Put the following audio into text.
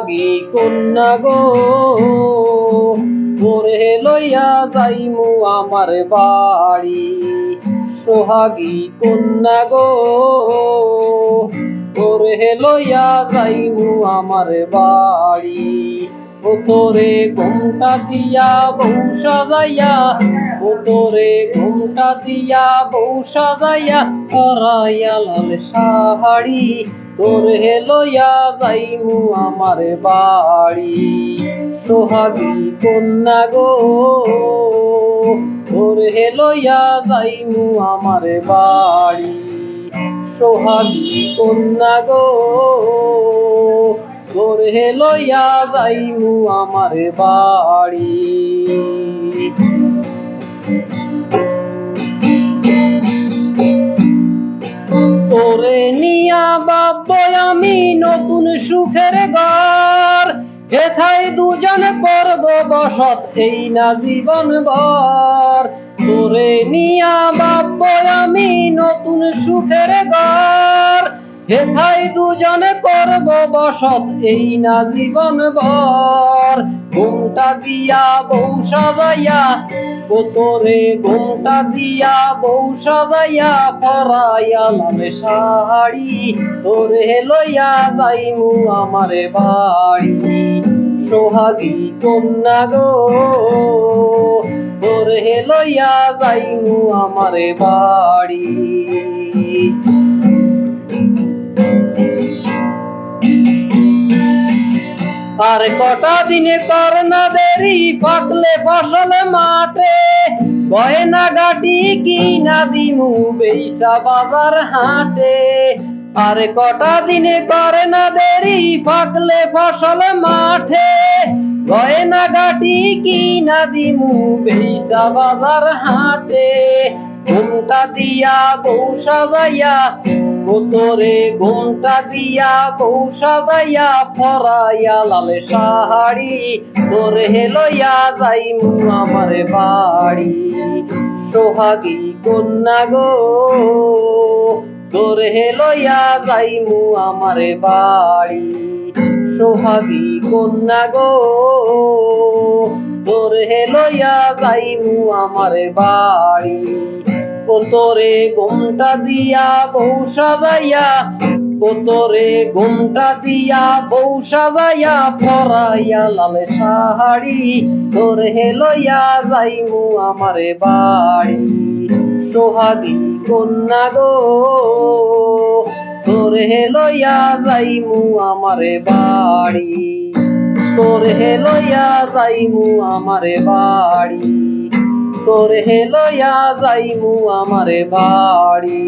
সোহাগী কন্যা গো। তোরে লইয়া যাইমু আমার বাড়ি। সোহাগী কন্যা গো। তোরে লইয়া যাইমু আমার বাড়ি। ও তোরে ঘুমটা দিয়া বউ সাজাইয়া ও তোরে ঘুমটা দিয়া বউ সাজাইয়া করাইয়া লাল শাড়ি তোরে লইয়া যাইমু আমার বাড়ি। সোহাগী কন্যা গো, তোরে লইয়া যাইমু আমার বাড়ি। সোহাগী কন্যা গো তোরে লইয়া যাইমু আমার বাড়ি। তোরে নিয়া বাব্বই আমি নতুন সুখের ঘর। হেথায় দুজন করব বসত, এই না জীবন ভর। তোরে নিয়া বাব্বই আমি নতুন সুখের ঘর। হেথায় দুজন করব বসত, এই না জীবন ভর। ঘুমটা দিয়া বউ সাজাইয়া ও তোরে ঘুমটা দিয়া বউ সাজাইয়া পরাইয়া লালে শাড়ি। তোরে লইয়া যাইমু আমারে বাড়ি। সোহাগী কন্যা গো, তোরে লইয়া যাইমু আমারে বাড়ি। আর কটা দিনে কর না দেরি পাকলে ফসল মাঠে? গয়না গাটি কি না দিমু বেইসা বাজার হাটে? আর কটা দিনে করে না দেরি পাকলে ফসল মাঠে? গয়না গাটি কি না দিমু বেইসা বাজার হাটে? ঘুমটা দিয়া বউ সাজাইয়া ও তোরে ঘুমটা দিয়া বউ সাজাইয়া পরাইয়া লালে শাড়ি তোরে লইয়া যাইমু আমার বাড়ি। সোহাগী কন্যা গো, তোরে লইয়া যাইমু আমার বাড়ি। সোহাগী কন্যা গো, তোরে লইয়া যাইমু আমার বাড়ি। ও তোরে ঘুমটা দিয়া বউ সাজাইয়া ও তোরে ঘুমটা দিয়া বউ সাজাইয়া পরাইয়া লালে শাড়ি তোরে লইয়া যাইমু আমারে বাড়ি। সোহাগী কন্যা গো তোরে লইয়া যাইমু আমারে বাড়ি। তোরে লইয়া যাইমু আমারে বাড়ি। তোরে লইয়া যাইমু আমারে বাড়ি।